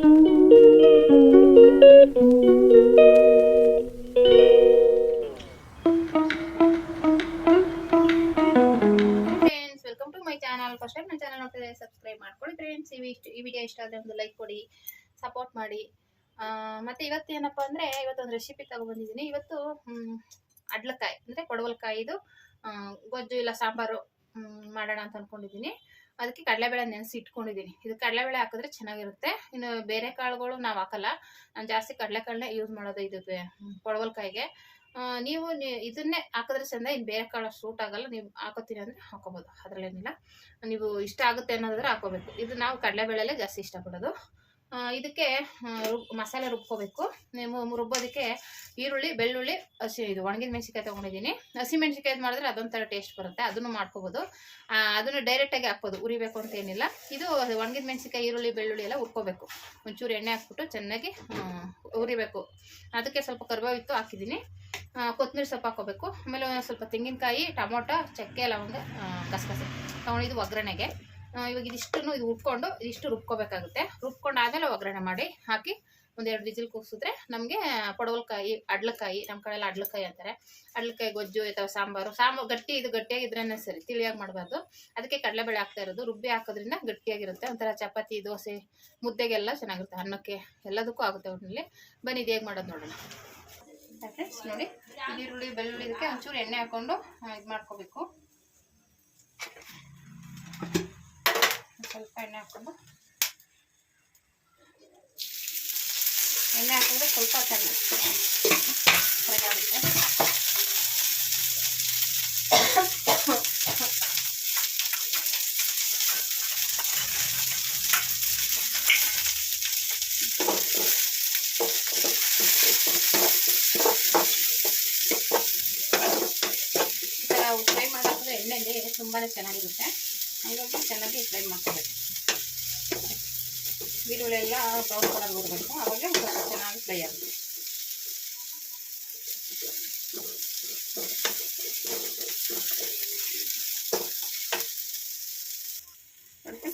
First time ನನ್ನ channel ನೋಡ್ತಿದ್ರೆ subscribe ಮಾಡ್ಕೊಳ್ಳಿ ಫ್ರೆಂಡ್ಸ್ ಈ ಈ ವಿಡಿಯೋ ಇಷ್ಟ ಆದರೆ ಒಂದು ಲೈಕ್ ಕೊಡಿ ಸಪೋರ್ಟ್ ಮಾಡಿ. ಮತ್ತು ಇವತ್ತು ಏನಪ್ಪ ಅಂದರೆ ಇವತ್ತೊಂದು ರೆಸಿಪಿ ತಗೊಬಂದಿದ್ದೀನಿ ಇವತ್ತು ಅಡ್ಲಕಾಯಿ, ಅಂದರೆ ಕೊಡವಲ್ಕಾಯಿದು ಗೊಜ್ಜು ಇಲ್ಲ ಸಾಂಬಾರು ಮಾಡೋಣ ಅಂತ ಅಂದ್ಕೊಂಡಿದ್ದೀನಿ ಅದಕ್ಕೆ ಕಡಲೆಬೇಳೆ ನೆನೆಸಿ ಇಟ್ಕೊಂಡಿದ್ದೀನಿ. ಇದು ಕಡಲೆಬೇಳೆ ಹಾಕಿದ್ರೆ ಚೆನ್ನಾಗಿರುತ್ತೆ. ಇನ್ನು ಬೇರೆ ಕಾಳುಗಳು ನಾವು ಹಾಕಲ್ಲ. ನಾನು ಜಾಸ್ತಿ ಕಡಲೆಕಾಳನ್ನೇ ಯೂಸ್ ಮಾಡೋದು ಇದು ಪಡವಲ್ಕಾಯಿಗೆ. ನೀವು ಇದನ್ನೇ ಹಾಕಿದ್ರೆ ಚಂದ ಇನ್ನು ಬೇರೆ ಕಾಳು ಸೂಟ್ ಆಗಲ್ಲ, ನೀವು ಹಾಕೋತೀನಿ ಅಂದರೆ ಹಾಕೋಬೋದು. ಅದರಲ್ಲೇನಿಲ್ಲ. ನೀವು ಇಷ್ಟ ಆಗುತ್ತೆ ಅನ್ನೋದಾದ್ರೆ ಹಾಕೋಬೇಕು. ಇದು ನಾವು ಕಡಲೆಬೇಳೆಲ್ಲೇ ಜಾಸ್ತಿ ಇಷ್ಟಪಡೋದು. ಇದಕ್ಕೆ ಮಸಾಲೆ ರುಬ್ಕೋಬೇಕು. ನೀವು ರುಬ್ಬೋದಕ್ಕೆ ಈರುಳ್ಳಿ, ಬೆಳ್ಳುಳ್ಳಿ, ಹಸಿ, ಇದು ಒಣಗಿದ ಮೆಣಸಿಕಾಯಿ ತೊಗೊಂಡಿದ್ದೀನಿ. ಹಸಿ ಮಾಡಿದ್ರೆ ಅದೊಂಥರ ಟೇಸ್ಟ್ ಬರುತ್ತೆ. ಅದನ್ನು ಮಾಡ್ಕೋಬೋದು. ಅದನ್ನು ಡೈರೆಕ್ಟಾಗಿ ಹಾಕ್ಬೋದು. ಉರಿಬೇಕು ಅಂತ ಏನಿಲ್ಲ. ಇದು ಒಣಗಿದ ಮೆಣಸಿಕಾಯಿ ಈರುಳ್ಳಿ, ಬೆಳ್ಳುಳ್ಳಿ ಎಲ್ಲ ಉರ್ಕೋಬೇಕು. ಒಂಚೂರು ಎಣ್ಣೆ ಹಾಕ್ಬಿಟ್ಟು ಚೆನ್ನಾಗಿ ಉರಿಬೇಕು. ಅದಕ್ಕೆ ಸ್ವಲ್ಪ ಕರ್ಬೇವಿತ್ತು ಹಾಕಿದ್ದೀನಿ. ಕೊತ್ತಂಬರಿ ಸೊಪ್ಪು ಹಾಕೋಬೇಕು ಆಮೇಲೆ ಸ್ವಲ್ಪ ತೆಂಗಿನಕಾಯಿ, ಟೊಮೊಟೊ, ಚಕ್ಕೆ, ಲವಂಗ ಗಸಗಸೆ. ತೊಗೊಂಡಿದ್ದು ಒಗ್ಗರಣೆಗೆ. ಇವಾಗ ಇದಿಷ್ಟನ್ನು ಇದು ಉಟ್ಕೊಂಡು ಇದಿಷ್ಟು ರುಬ್ಕೋಬೇಕಾಗುತ್ತೆ. ರುಬ್ಕೊಂಡು ಆಮೇಲೆ ಒಗ್ಗರಣೆ ಮಾಡಿ ಹಾಕಿ ಒಂದೆರಡು ವಿಜಿಲ್ ಕೂಗಿಸಿದ್ರೆ ನಮಗೆ ಪಡವಲ್ಕಾಯಿ, ಅಡ್ಲಕಾಯಿ ನಮ್ಮ ಕಡೆ ಎಲ್ಲ ಅಡ್ಲಕಾಯಿ ಅಂತಾರೆ. ಅಡ್ಲಕಾಯಿ, ಗೊಜ್ಜು ಅಥವಾ ಸಾಂಬಾರು ಸಾಂಬಾರು ಗಟ್ಟಿ, ಇದು ಗಟ್ಟಿಯಾಗಿದ್ರೇ ಸರಿ, ತಿಳಿಯಾಗಿ ಮಾಡಬಾರ್ದು. ಅದಕ್ಕೆ ಕಡಲೆಬೇಳೆ ಹಾಕ್ತಾ ಇರೋದು, ರುಬ್ಬಿ ಹಾಕೋದ್ರಿಂದ ಗಟ್ಟಿಯಾಗಿರುತ್ತೆ. ಒಂಥರ ಚಪಾತಿ, ದೋಸೆ, ಮುದ್ದೆಗೆಲ್ಲ ಚೆನ್ನಾಗಿರುತ್ತೆ. ಅನ್ನಕ್ಕೆ ಎಲ್ಲದಕ್ಕೂ ಆಗುತ್ತೆ ಒಟ್ಟಿನಲ್ಲಿ ಬನ್ನಿ, ಇದು ಹೇಗೆ ಮಾಡೋದು ನೋಡೋಣ. ಫ್ರೆಂಡ್ಸ್ ನೋಡಿ, ಈರುಳ್ಳಿ, ಬೆಳ್ಳುಳ್ಳಿ ಇದಕ್ಕೆ ಒಂಚೂರು ಎಣ್ಣೆ ಹಾಕ್ಕೊಂಡು ಇದು ಮಾಡ್ಕೋಬೇಕು ಸ್ವಲ್ಪ ಎಣ್ಣೆ ಹಾಕೊಂಡು ಎಣ್ಣೆ ಹಾಕಿದ್ರೆ ಸ್ವಲ್ಪ ಚೆನ್ನಾಗಿ ಫ್ರೈ ಈ ಥರ ಫ್ರೈ ಮಾಡಿದ್ರೆ ಎಣ್ಣೆಲ್ಲಿ ತುಂಬಾ ಚೆನ್ನಾಗಿರುತ್ತೆ. ಹಾಗಾಗಿ ಚೆನ್ನಾಗಿ ಫ್ರೈ ಮಾಡ್ಕೋಬೇಕು. ಈರುಳ್ಳಿ ಎಲ್ಲ ಬ್ರೌನ್ ಕಲರ್ ಬರಬೇಕು ಅವಾಗ ಸ್ವಲ್ಪ ಚೆನ್ನಾಗಿ ಫ್ರೈ ಆಗುತ್ತೆ.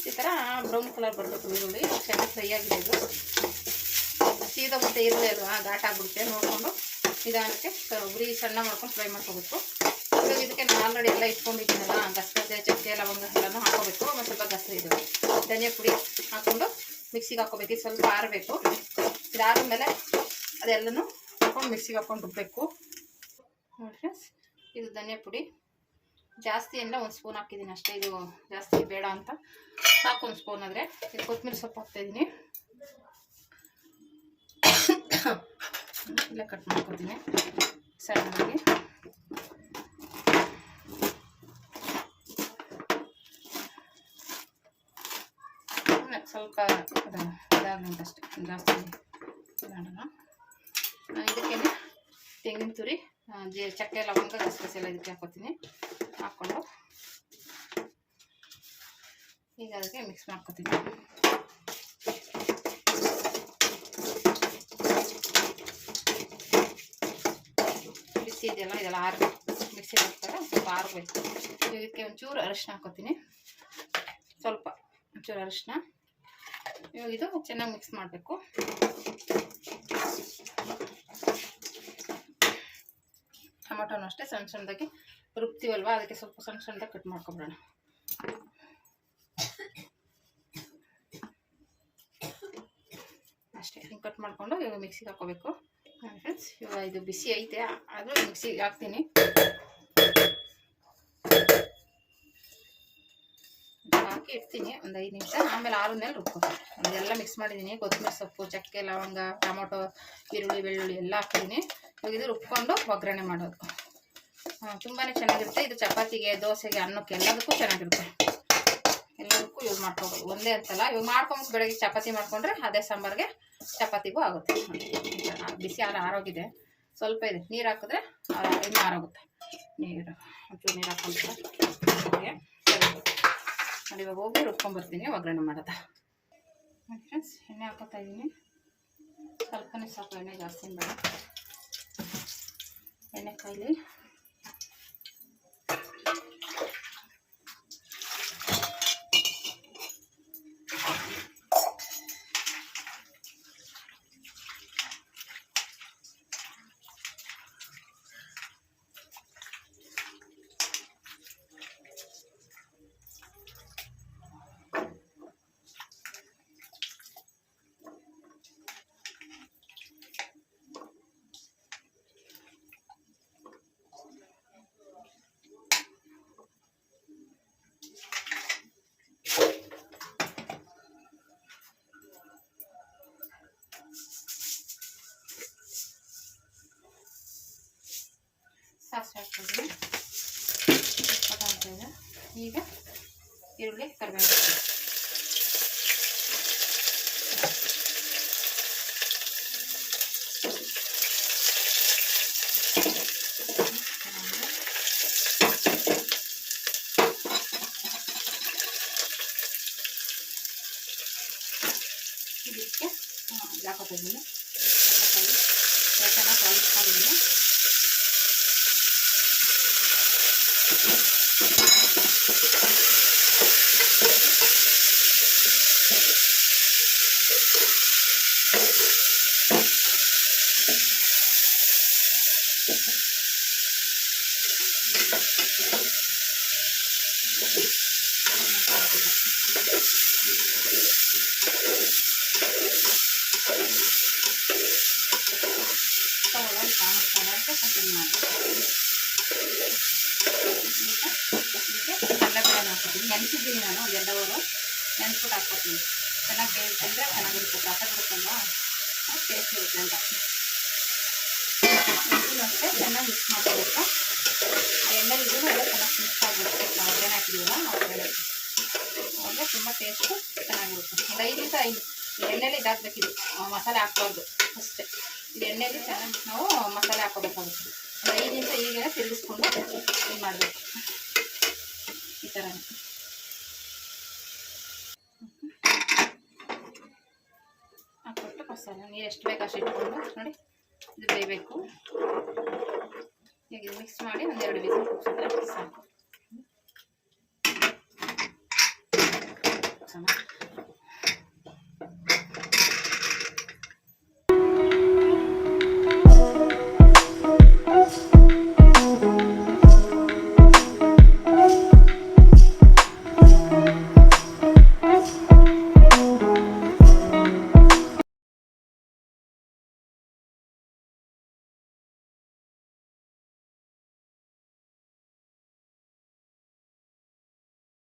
ಈ ಥರ ಬ್ರೌನ್ ಕಲರ್ ಬರಬೇಕು ಈರುಳ್ಳಿ. ಚೆನ್ನಾಗಿ ಫ್ರೈ ಆಗಿದೆ ಇದು. ಸೀದಾ ಮತ್ತೆ ಈರುಳ್ಳಿ ಆ ಘಾಟ್ ಆಗಿಬಿಡುತ್ತೆ. ನೋಡಿಕೊಂಡು ನಿಧಾನಕ್ಕೆ ಉರಿ ಸಣ್ಣ ಮಾಡ್ಕೊಂಡು ಫ್ರೈ ಮಾಡ್ಕೋಬೇಕು. ಇದಕ್ಕೆ ನಾನು ಆಲ್ರೆಡಿ ಎಲ್ಲ ಇಟ್ಕೊಂಡಿದ್ದೀನಲ್ಲ, ಗಸಗಸೆ, ಚಕ್ಕೆ, ಲವಂಗ ಎಲ್ಲನೂ ಹಾಕೋಬೇಕು ಮತ್ತು ಸ್ವಲ್ಪ ಗಸ ಇದು ಧನಿಯಾ ಪುಡಿ ಹಾಕ್ಕೊಂಡು ಮಿಕ್ಸಿಗೆ ಹಾಕೋಬೇಕು ಇದು ಸ್ವಲ್ಪ ಆರಬೇಕು. ಇದಾದ್ಮೇಲೆ ಅದೆಲ್ಲನೂ ಹಾಕೊಂಡು ಮಿಕ್ಸಿಗೆ ಹಾಕೊಂಡು ರುಬ್ಬಬೇಕು ನೋಡಿ ಫ್ರೆಂಡ್ಸ್ ಇದು ಧನಿಯಾ ಪುಡಿ. ಜಾಸ್ತಿ ಅಂದರೆ ಒಂದು ಸ್ಪೂನ್ ಹಾಕಿದ್ದೀನಿ ಅಷ್ಟೇ. ಇದು ಜಾಸ್ತಿ ಬೇಡ ಅಂತ. ಸಾಕು ಒಂದು ಸ್ಪೂನ್ ಆದರೆ. ಇದು ಕೊತ್ತಂಬರಿ ಸೊಪ್ಪು ಹಾಕ್ತಾಯಿದ್ದೀನಿ ಇಲ್ಲ ಕಟ್ ಮಾಡ್ಕೊತೀನಿ. ಸಣ್ಣದಾಗಿ. ಸುಮ್ನೆ ಸ್ವಲ್ಪ ಅದು ಇದಾಗಲಿ ಅಷ್ಟೇ. ಜಾಸ್ತಿ ಮಾಡೋಣ ಇದಕ್ಕೆ ತೆಂಗಿನ ತುರಿ ಜೀ, ಚಕ್ಕೆ, ಲವಂಗ, ಗಸಗಸೆ ಎಲ್ಲ ಇದಕ್ಕೆ ಹಾಕೋತೀನಿ. ಹಾಕ್ಕೊಂಡು ಈಗ ಅದಕ್ಕೆ ಮಿಕ್ಸ್ ಮಾಡ್ಕೊತೀನಿ. ಬಿಸಿ ಇದೆಯಲ್ಲ ಇದೆಲ್ಲ ಆರು ಮಿಕ್ಸಿ ಹಾಕ್ತಾರೆ ಸ್ವಲ್ಪ ಆರಬೇಕು. ಇದಕ್ಕೆ ಒಂಚೂರು ಅರಿಶಿನ ಹಾಕೋತೀನಿ. ಸ್ವಲ್ಪ ಒಂಚೂರು ಅರಿಶಿನ ಇವಾಗ ಇದು ಚೆನ್ನಾಗಿ ಮಿಕ್ಸ್ ಮಾಡಬೇಕು. ಟೊಮೊಟೊನೂ ಅಷ್ಟೇ ಸಣ್ಣ ಸಣ್ಣದಾಗಿ ರುಬ್ತೀವಲ್ವ? ಅದಕ್ಕೆ ಸ್ವಲ್ಪ ಸಣ್ಣ ಸಣ್ಣದಾಗಿ ಕಟ್ ಮಾಡ್ಕೊಬಿಡೋಣ. ಅಷ್ಟೇ, ಹಿಂಗೆ ಕಟ್ ಮಾಡಿಕೊಂಡು ಇವಾಗ ಮಿಕ್ಸಿಗೆ ಹಾಕೋಬೇಕು. ಫ್ರೆಂಡ್ಸ್ ಇವಾಗ ಇದು ಬಿಸಿ ಐತೆ, ಆದರೂ ಮಿಕ್ಸಿಗೆ ಹಾಕ್ತೀನಿ ಹಾಕಿ ಇಡ್ತೀನಿ, ಒಂದು ಐದು ನಿಮಿಷ. ಆಮೇಲೆ ಆದ್ಮೇಲೆ ರುಬ್ಕೊತೀನಿ ಅದೆಲ್ಲ ಮಿಕ್ಸ್ ಮಾಡಿದ್ದೀನಿ ಕೊತ್ತಂಬರಿ ಸೊಪ್ಪು, ಚಕ್ಕೆ, ಲವಂಗ, ಟೊಮೊಟೊ, ಈರುಳ್ಳಿ, ಬೆಳ್ಳುಳ್ಳಿ ಎಲ್ಲ ಹಾಕ್ತೀನಿ. ಇವಾಗ ಇದು ರುಬ್ಕೊಂಡು ಒಗ್ಗರಣೆ ಮಾಡೋದು. ತುಂಬಾ ಚೆನ್ನಾಗಿರುತ್ತೆ. ಇದು ಚಪಾತಿಗೆ, ದೋಸೆಗೆ, ಅನ್ನಕ್ಕೆ ಎಲ್ಲದಕ್ಕೂ ಚೆನ್ನಾಗಿರುತ್ತೆ. ಎಲ್ಲದಕ್ಕೂ ಯೂಸ್ ಮಾಡ್ಕೋಬೋದು. ಒಂದೇ ಅಂತಲ್ಲ. ಇವಾಗ ಮಾಡ್ಕೊಂಬಿಟ್ಟು ಬೆಳಗ್ಗೆ ಚಪಾತಿ ಮಾಡಿಕೊಂಡ್ರೆ ಅದೇ ಸಾಂಬಾರಿಗೆ ಚಪಾತಿಗೂ ಆಗುತ್ತೆ. ಬಿಸಿ ಹಾಲು ಆರೋಗಿದೆ ಸ್ವಲ್ಪ ಇದೆ. ನೀರು ಹಾಕಿದ್ರೆ ಇನ್ನೂ ಆರೋಗುತ್ತೆ. ನೀರು. ಒಂಚೂರು ನೀರು ಹಾಕೊಂಡ್ರೆ ನೋಡಿ ಇವಾಗ ಹೋಗಿ ರುಬ್ಕೊಂಬರ್ತೀನಿ ಒಗ್ಗರಣೆ ಮಾಡೋದ? ಫ್ರೆಂಡ್ಸ್ ಎಣ್ಣೆ ಹಾಕೋತಾ ಇದ್ದೀನಿ ಸ್ವಲ್ಪನೇ ಸಾಕು, ಎಣ್ಣೆ ಜಾಸ್ತಿ ಬೇಡ. ಎಣ್ಣೆ ಕಾಯಿಲಿ. ಸಾಸಿವೆ ಹಾಕ್ತಿದ್ದೀನಿ ಇದೆ ಈಗ ಈರುಳ್ಳಿ ಕರಿಬೇವು ಇದಕ್ಕೆ ಹಾಕೋತಿದ್ದೀನಿ ಚೆನ್ನಾಗಿ ಕಲಿಸ್ಕೊಂಡಿದ್ದೀನಿ ಕಲರ್ ಕಾಣಿಸ್ತಾರೆ ಅಂತ ಕಂಟಿನ್ಯೂ ಮಾಡಿ ಈಗ ಇದಕ್ಕೆ ಕಡಲೆಬೇಳೆ ಹಾಕ್ಕೊತೀನಿ ನೆನೆಸಿದ್ದೀನಿ ನಾನು ಎರಡು ಅವರು ನೆನೆಸ್ಬಿಟ್ಟು ಹಾಕ್ಕೊತೀನಿ ಚೆನ್ನಾಗಿ ಬೇಯಿಸಿದ್ರೆ ಚೆನ್ನಾಗಿರುತ್ತೆ. ರಸ ಬಿಡುತ್ತಲ್ವಾ ಟೇಸ್ಟ್ ಇರುತ್ತೆ ಅಂತ. ಅಷ್ಟೇ ಚೆನ್ನಾಗಿ ಮಿಕ್ಸ್ ಮಾಡ್ಕೋಬೇಕು. ಆ ಎಣ್ಣೆಲಿ ಇದನ್ನು ಎಲ್ಲ ಚೆನ್ನಾಗಿ ಮಿಕ್ಸ್ ಆಗಿಬಿಡುತ್ತೆ ನಾವು ಒಗ್ಗರಣೆ ಹಾಕಿದ್ದೀವಲ್ಲ ಒಗ್ಗರಣೆ ಅವಾಗ ತುಂಬ ಟೇಸ್ಟು ಚೆನ್ನಾಗಿರುತ್ತೆ. ಒಂದು ಐದರಿಂದ ಐದು ಎಣ್ಣೆಲಿ ಇದಾಗಬೇಕಿದು ಮಸಾಲೆ ಹಾಕ್ಬಾರ್ದು ಅಷ್ಟೇ. ಇದು ಎಣ್ಣೆಲಿ ಚೆನ್ನಾಗಿ ನಾವು ಮಸಾಲೆ ಹಾಕೋಬೇಕಾಗುತ್ತೆ ಒಂದು ಐದು ನಿಮಿಷ ತಿರುಗಿಸ್ಕೊಂಡು ಇದು ಮಾಡಬೇಕು. ಈ ಥರ ಮಸಾಲೆ ನೀರು ಎಷ್ಟು ಬೇಕು ಅಷ್ಟು ಇಟ್ಕೊಂಡು ನೋಡಿ, ಇದು ಬೇಯಬೇಕು. ಇದು ಮಿಕ್ಸ್ ಮಾಡಿ ಒಂದೆರಡು ಕೂಗ್ಸಿದ್ರೆ ಸಾಕು.